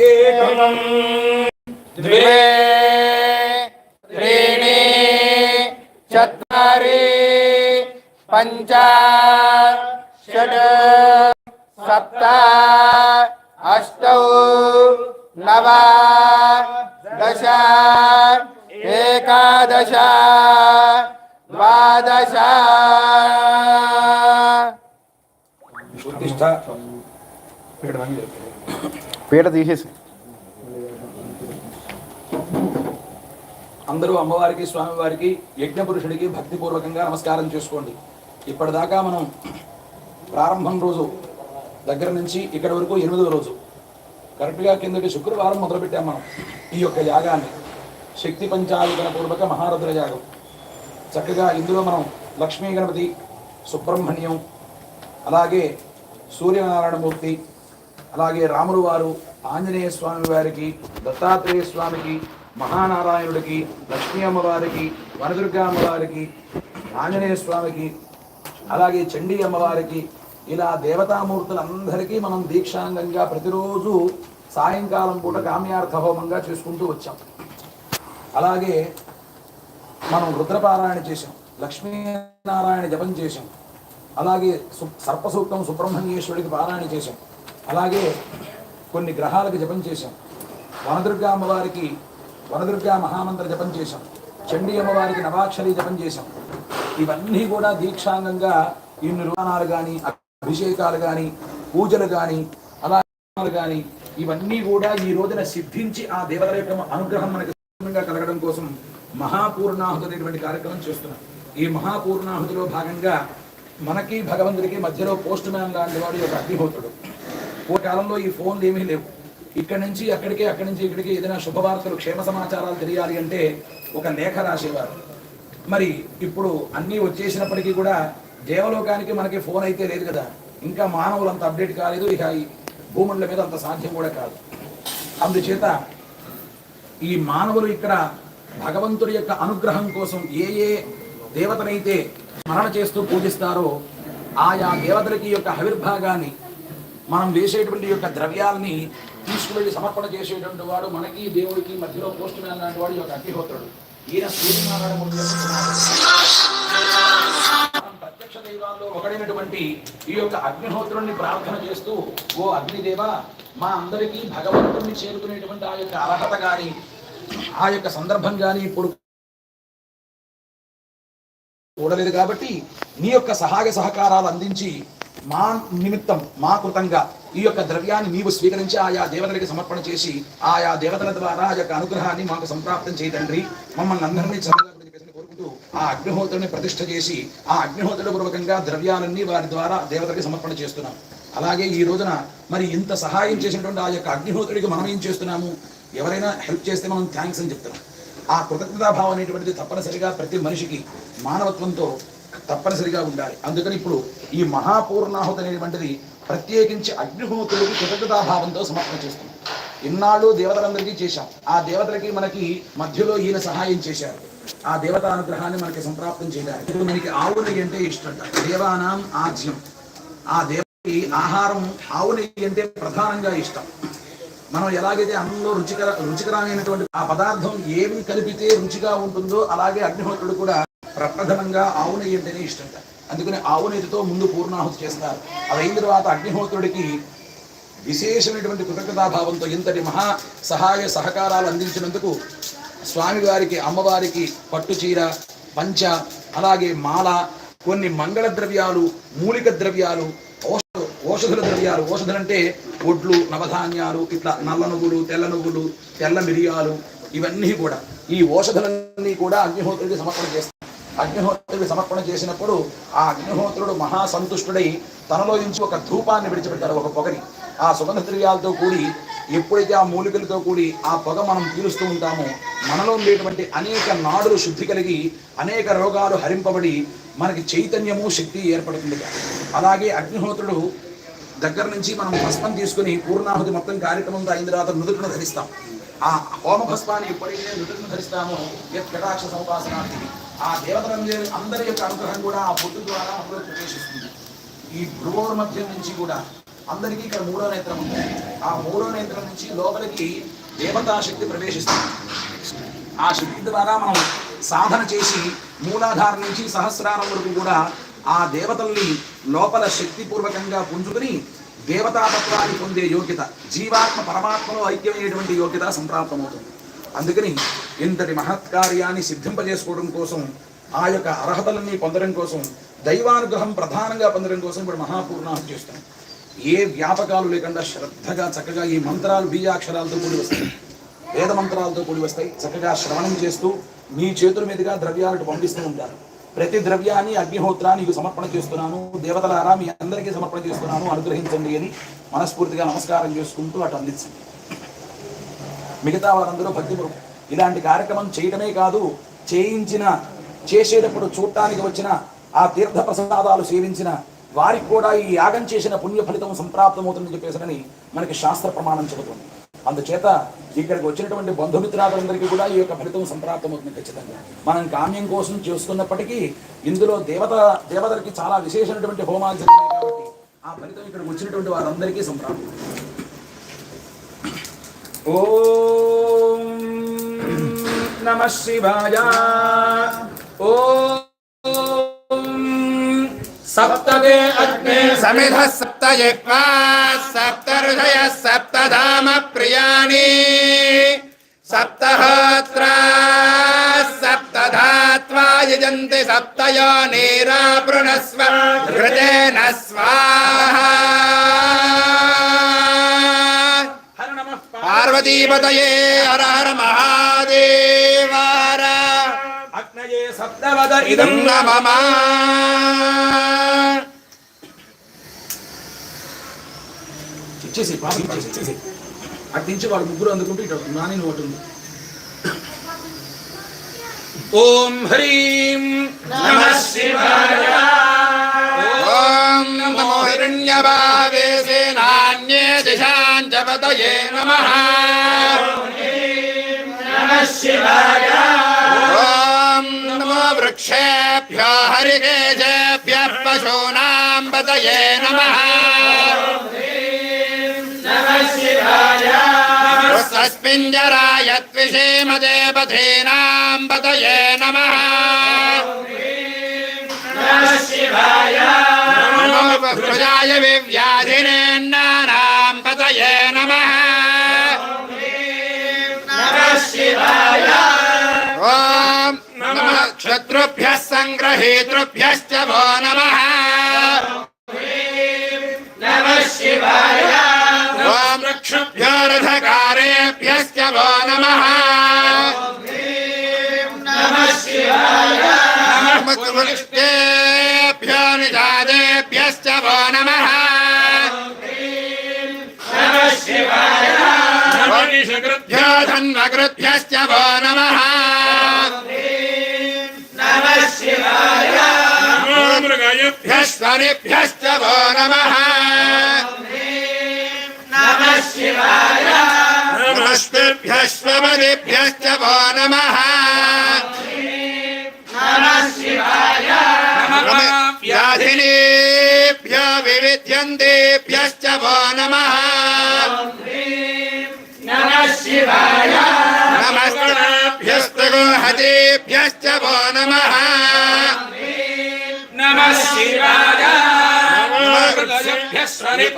एकम् द्वे त्रीणि चत्वारि पञ्च षट् सप्त अष्टौ नव दश एकादश द्वादश प्रतिष्ठा పీట తీసేసి. అందరూ అమ్మవారికి స్వామివారికి యజ్ఞపురుషుడికి భక్తిపూర్వకంగా నమస్కారం చేసుకోండి. ఇప్పటిదాకా మనం ప్రారంభం రోజు దగ్గర నుంచి ఇక్కడి వరకు ఎనిమిదవ రోజు. కరెక్ట్గా కిందటి శుక్రవారం మొదలుపెట్టాం మనం ఈ యొక్క యాగాన్ని. శక్తి పంచాయుధన పూర్వక మహారుద్ర యాగం. చక్కగా ఇందులో మనం లక్ష్మీ గణపతి సుబ్రహ్మణ్యం అలాగే సూర్యనారాయణమూర్తి అలాగే రాములు వారు ఆంజనేయ స్వామి వారికి దత్తాత్రేయ స్వామికి మహానారాయణుడికి లక్ష్మీ అమ్మవారికి వనదుర్గా అమ్మవారికి ఆంజనేయ స్వామికి అలాగే చండీ అమ్మవారికి ఇలా దేవతామూర్తులందరికీ మనం దీక్షాంగంగా ప్రతిరోజు సాయంకాలం పూట కామ్యార్థ హోమంగా చేసుకుంటూ వచ్చాం. అలాగే మనం రుద్రపారాయణ చేసాం లక్ష్మీనారాయణ జపం చేసాం అలాగే సు- సర్పసూక్తం సుబ్రహ్మణ్యేశ్వరుడికి పారాయణ చేసాం అలాగే కొన్ని గ్రహాలకు జపం చేశాం. వనదుర్గా అమ్మవారికి వనదుర్గా మహామంత్ర జపం చేశాం. చండీ అమ్మవారికి నవాక్షరి జపం చేశాం. ఇవన్నీ కూడా దీక్షాంగంగా ఈ నిర్మాణాలు కానీ అభిషేకాలు కానీ పూజలు కానీ అలా కానీ ఇవన్నీ కూడా ఈ రోజున సిద్ధించి ఆ దేవతల యొక్క అనుగ్రహం మనకి కలగడం కోసం మహాపూర్ణాహుతి అనేటువంటి కార్యక్రమం చేస్తున్నాం. ఈ మహాపూర్ణాహుతిలో భాగంగా మనకి భగవంతుడికి మధ్యలో పోస్ట్ మ్యాన్ లాంటి వాడు ఒక అగ్నిహోత్రుడు. ఓ కాలంలో ఈ ఫోన్లు ఏమీ లేవు. ఇక్కడి నుంచి అక్కడికి అక్కడి నుంచి ఇక్కడికి ఏదైనా శుభవార్తలు క్షేమ సమాచారాలు తెలియాలి అంటే ఒక లేఖ రాసేవారు. మరి ఇప్పుడు అన్నీ వచ్చేసినప్పటికీ కూడా దేవలోకానికి మనకి ఫోన్ అయితే లేదు కదా. ఇంకా మానవులు అంత అప్డేట్ కాలేదు. ఇక ఈ భూముల మీద అంత సాధ్యం కూడా కాదు. అందుచేత ఈ మానవులు ఇక్కడ భగవంతుడి యొక్క అనుగ్రహం కోసం ఏ ఏ దేవతనైతే స్మరణ చేస్తూ పూజిస్తారో ఆయా దేవతలకి యొక్క ఆవిర్భాగాన్ని మనం వేసేటువంటి యొక్క ద్రవ్యాల్ని తీసుకువెళ్ళి సమర్పణ చేసేటువంటి వాడు మనకి దేవుడికి మధ్యలో పోస్ట్ మ్యాన్ లాంటి వాడు యొక్క అగ్నిహోత్రుడు. ఈయన సూర్యనారాయణ మనం ప్రత్యక్ష దైవాల్లో ఒకడైనటువంటి ఈ యొక్క అగ్నిహోత్రుడిని ప్రార్థన చేస్తూ ఓ అగ్నిదేవ మా అందరికీ భగవంతుడిని చేరుకునేటువంటి ఆ యొక్క అర్హత కానీ ఆ యొక్క సందర్భం కానీ ఇప్పుడు చూడలేదు కాబట్టి నీ యొక్క సహాయ సహకారాలు అందించి మా నిమిత్తం మా కృతంగా ఈ యొక్క ద్రవ్యాన్ని నీవు స్వీకరించి ఆయా దేవతలకి సమర్పణ చేసి ఆయా దేవతల ద్వారా ఆ యొక్క అనుగ్రహాన్ని మాకు సంప్రాప్తం చేయదండ్రి మమ్మల్ని అందరినీ కోరుకుంటూ ఆ అగ్నిహోత్రుని ప్రతిష్ఠ చేసి ఆ అగ్నిహోత్రుల పూర్వకంగా ద్రవ్యాలన్నీ వారి ద్వారా దేవతలకి సమర్పణ చేస్తున్నాం. అలాగే ఈ రోజున మరి ఇంత సహాయం చేసినటువంటి ఆ యొక్క అగ్నిహోత్రుడికి మనం ఏం చేస్తున్నాము? ఎవరైనా హెల్ప్ చేస్తే మనం థ్యాంక్స్ అని చెప్తున్నాం. ఆ కృతజ్ఞతాభావం అనేటువంటిది తప్పనిసరిగా ప్రతి మనిషికి మానవత్వంతో తప్పనిసరిగా ఉండాలి. అందుకని ఇప్పుడు ఈ మహాపూర్ణాహుతి అనేటువంటిది ప్రత్యేకించి అగ్నిహోత్రుడికి కృతజ్ఞతాభావంతో సమర్పణ చేస్తుంది ఇన్నాళ్ళు దేవతలందరికీ చేశాం. ఆ దేవతలకి మనకి మధ్యలో ఈయన సహాయం చేశారు. ఆ దేవత అనుగ్రహాన్ని మనకి సంప్రాప్తం చేయాలి ఇప్పుడు మనకి ఆవు నెయ్యి అంటే ఇష్టం. దేవానాం ఆజ్యం. ఆ దేవతకి ఆహారం ఆవు నెయ్యి అంటే ప్రధానంగా ఇష్టం. మనం ఎలాగైతే అన్నంలో రుచికర రుచికరమైనటువంటి ఆ పదార్థం ఏమి కలిపితే రుచిగా ఉంటుందో అలాగే అగ్నిహోత్రుడు కూడా ప్రప్రథమంగా ఆవు నెయ్యి అంటేనే ఇష్టంట అందుకని ఆవు నెయ్యితో ముందు పూర్ణాహుతి చేస్తారు అది అయిన తర్వాత అగ్నిహోత్రుడికి విశేషమైనటువంటి కృతజ్ఞతాభావంతో ఇంతటి మహా సహాయ సహకారాలు అందించినందుకు స్వామివారికి అమ్మవారికి పట్టుచీర పంచ అలాగే మాల కొన్ని మంగళ ద్రవ్యాలు మూలిక ద్రవ్యాలు ఔషధ ఔషధుల ద్రవ్యాలు. ఔషధులు అంటే ఒడ్లు నవధాన్యాలు ఇట్లా నల్ల నువ్వులు తెల్ల నువ్వులు తెల్ల మిరియాలు ఇవన్నీ కూడా. ఈ ఔషధులన్నీ కూడా అగ్నిహోత్రుడికి సమర్పణ చేస్తారు. అగ్నిహోత్రుడికి సమర్పణ చేసినప్పుడు ఆ అగ్నిహోత్రుడు మహా సంతుష్టుడై తనలో నుంచి ఒక ధూపాన్ని విడిచిపెట్టారు ఒక పొగని. ఆ సుగంధ ద్రవ్యాలతో కూడి ఎప్పుడైతే ఆ మూలికలతో కూడి ఆ పొగ మనం పీలుస్తూ ఉంటామో మనలో ఉండేటువంటి అనేక నాడులు శుద్ధి కలిగి అనేక రోగాలు హరింపబడి మనకి చైతన్యము శక్తి ఏర్పడుతుంది. అలాగే అగ్నిహోత్రుడు దగ్గర నుంచి మనం భస్మం తీసుకుని పూర్ణాహుతి మొత్తం కార్యక్రమంతో అయిన తర్వాత నుదుటను ధరిస్తాం. ఆ హోమ భస్మాన్ని ఎప్పుడైతే నుదుటను ధరిస్తామో యత్ కటాక్ష సంపాసనానికి ఆ దేవతలందరి అందరి యొక్క అనుగ్రహం కూడా ఆ బొట్టు ద్వారా మనలో ప్రవేశిస్తుంది. ఈ భ్రువోర్ మధ్య నుంచి కూడా అందరికీ ఇక్కడ మూడో నేత్రం ఉంది. ఆ మూడో నేత్రం నుంచి లోపలికి దేవతాశక్తి ప్రవేశిస్తుంది. ఆ శక్తి ద్వారా మనం సాధన చేసి మూలాధార నుంచి సహస్రారం వరకు కూడా ఆ దేవతల్ని లోపల శక్తిపూర్వకంగా పుంజుకుని దేవతాతత్వాన్ని పొందే యోగ్యత జీవాత్మ పరమాత్మలో ఐక్యమయ్యేటువంటి యోగ్యత సంప్రాప్తమవుతుంది. అందుకని ఇంతటి మహత్కార్యాన్ని సిద్ధింపజేసుకోవడం కోసం ఆ యొక్క అర్హతలన్నీ పొందడం కోసం దైవానుగ్రహం ప్రధానంగా పొందడం కోసం ఇప్పుడు మహాపూర్ణాహం చేస్తాం ఏ వ్యాపకాలు లేకుండా శ్రద్ధగా చక్కగా ఈ మంత్రాలు బీజాక్షరాలతో కూడి వస్తాయి. వేద మంత్రాలతో కూడి వస్తాయి. చక్కగా శ్రవణం చేస్తూ మీ చేతుల మీదుగా ద్రవ్యాలను పంపిస్తూ ఉంటారు. ప్రతి ద్రవ్యాన్ని అగ్నిహోత్రాన్ని నీకు సమర్పణ చేస్తున్నాను. దేవతలారా మీ అందరికీ సమర్పణ చేస్తున్నాను. అనుగ్రహించండి అని మనస్ఫూర్తిగా నమస్కారం చేసుకుంటూ అటు అందించండి. మిగతా వారందరూ భక్తిపూర్వకం ఇలాంటి కార్యక్రమం చేయడమే కాదు చేయించిన చేసేటప్పుడు చూడటానికి వచ్చిన ఆ తీర్థ ప్రసాదాలు సేవించిన వారికి కూడా ఈ యాగం చేసిన పుణ్య ఫలితం సంప్రాప్తమవుతుందని చెప్పేసని మనకి శాస్త్ర ప్రమాణం చెబుతుంది. అందుచేత ఇక్కడికి వచ్చినటువంటి బంధుమిత్రాదులందరికీ కూడా ఈ యొక్క ఫలితం సంప్రాప్తమవుతుంది ఖచ్చితంగా. మనం కామ్యం కోసం చేస్తున్నప్పటికీ ఇందులో దేవత దేవతలకి చాలా విశేషమైనటువంటి హోమాలు జరిగాయి కాబట్టి ఆ ఫలితం ఇక్కడికి వచ్చినటువంటి వారందరికీ సంప్రాప్తం ఓం नमः शिवाय। ॐ सप्तदे अग्ने। समिधः सप्त यक्वा सप्त हृदय सप्त धाम प्रियाणि। सप्तहत्रा सप्त धात्वा यजन्ति सप्तयो नीरा स्वाहा। పార్వతీపతయే హర హర మహాదేవ హర అగ్నయే సప్తవద ఇదం ఇదం మమ ఇచ్చేసి ఇచ్చేసి అటు నుంచి వాళ్ళు ముగ్గురు అందుకుంటూ ఇటు నాని ఉంది. ఓం హ్రీం నమ శివాయ ఓం నమో హిరణ్యభావేశే నాణ్యే पार्वतये नमः। नमः शिवाय ॐ नमो वृक्षेभ्यो हरिकेशेभ्यः पशूनां पतये नमः। नमः शिवाय पतये नमः। शिवाय विव्याधिनेन्न ఓం నమః శత్రుభ్యः సంగ్రహీతృభ్యశ్చ వో నమః. ఓం రక్షుభ్యో రథకారేభ్యశ్చ వో నమః నమః వృష్టేభ్యో భ్యో ధన్వకృభ్యశ్చ వో నమః భ్యస్వనిభ్యశ్చ వో నమః నమస్తిభ్యశ్వమదిభ్యశ్చ వో నమః వ్యాధినేభ్యో వివిధ్యందేభ్యశ్చ వో నమః నమస్తభ్యస్తగోహతేభ్యశ్చ వో నమః నమ శివాయ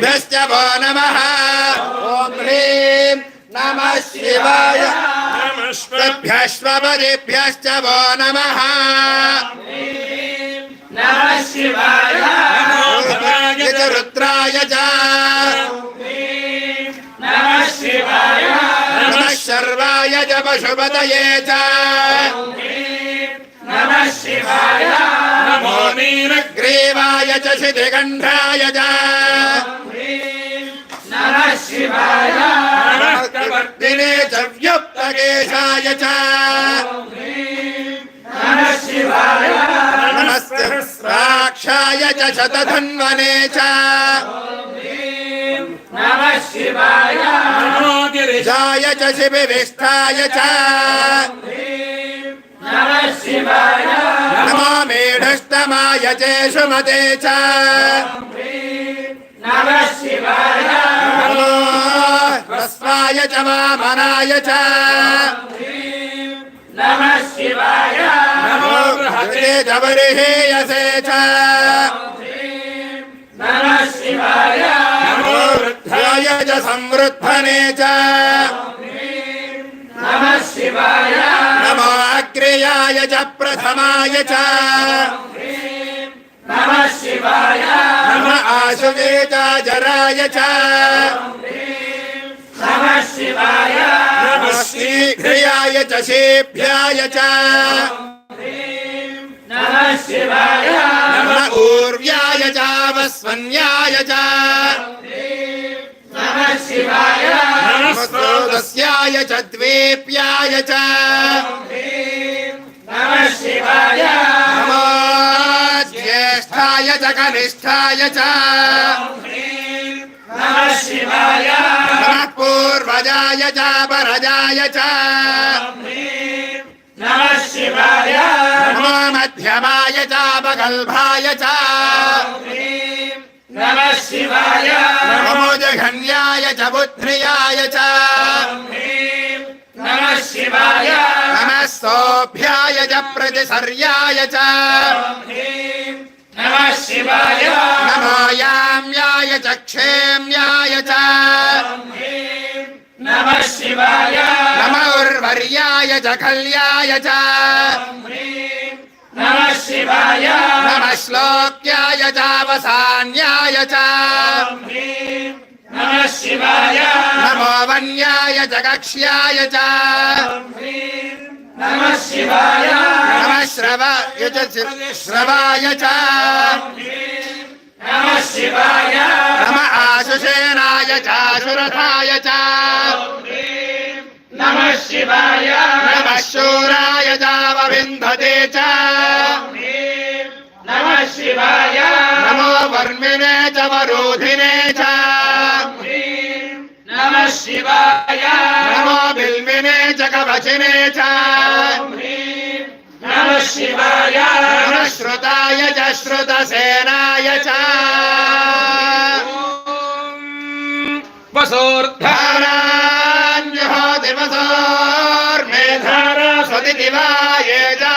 భ్యశ్చ వో నమః ఓం హ్రీం నమ శివాయ భ్యశ్వపదిభ్యశ్చ వో నమః రుద్రాయ చ రుద్రాయ చ నమః శర్వాయ చ పశుపతయే చ నమో నీర గ్రీవాయ చ శితిగంధాయ చ దినే చ వ్యుక్తకేశాయ చ నమస్సహస్రాక్షాయ చ శతధన్వనే చ నమో గిరిజ मनोगिरिजाय च शिवविष्ठाय च नमो मेढस्तमाय चेषु मते च नमो तस्माय च वामनाय च नमो गृहते जबर्हेयसे च नमः शिवाय च संवृद्धने च। नमो अग्र्याय च प्रथमाय च। नम आशुवे च जराय च। नमः शीघ्रियाय च शेभ्याय च। नम ऊर्व्याय च वस्वन्याय च। नमः स्रोतस्याय च द्वेप्याय च नमो ज्येष्ठाय च कनिष्ठाय च नमः पूर्वजाय च परजाय च नमो मध्यमाय च पगल्भाय च नमो जघन्याय च बुद्ध्रियाय च नमः सोऽभ्याय च प्रतिसर्याय च नमो याम्याय च क्षेम्याय च नम उर्वर्याय च कल्याय च नमः श्लोक्याय च शिवाय। नमो वन्याय जगक्ष्याय च। नमः शिवाय। नमः श्रवाय च श्रवाय च। नमः शिवाय। नमः आशुसेनाय च नमः शिवाय। नमः शूराय जावविन्धते च। नमः शिवाय। नमो वर्मिणे च वरोधिने च। नमो बिल्मिने च कवचिने च नमः श्रुताय च श्रुतसेनाय च वसोर्धा धारान्यहो दिवसोर्मेधारा स्वति दिवा ये जाहूयते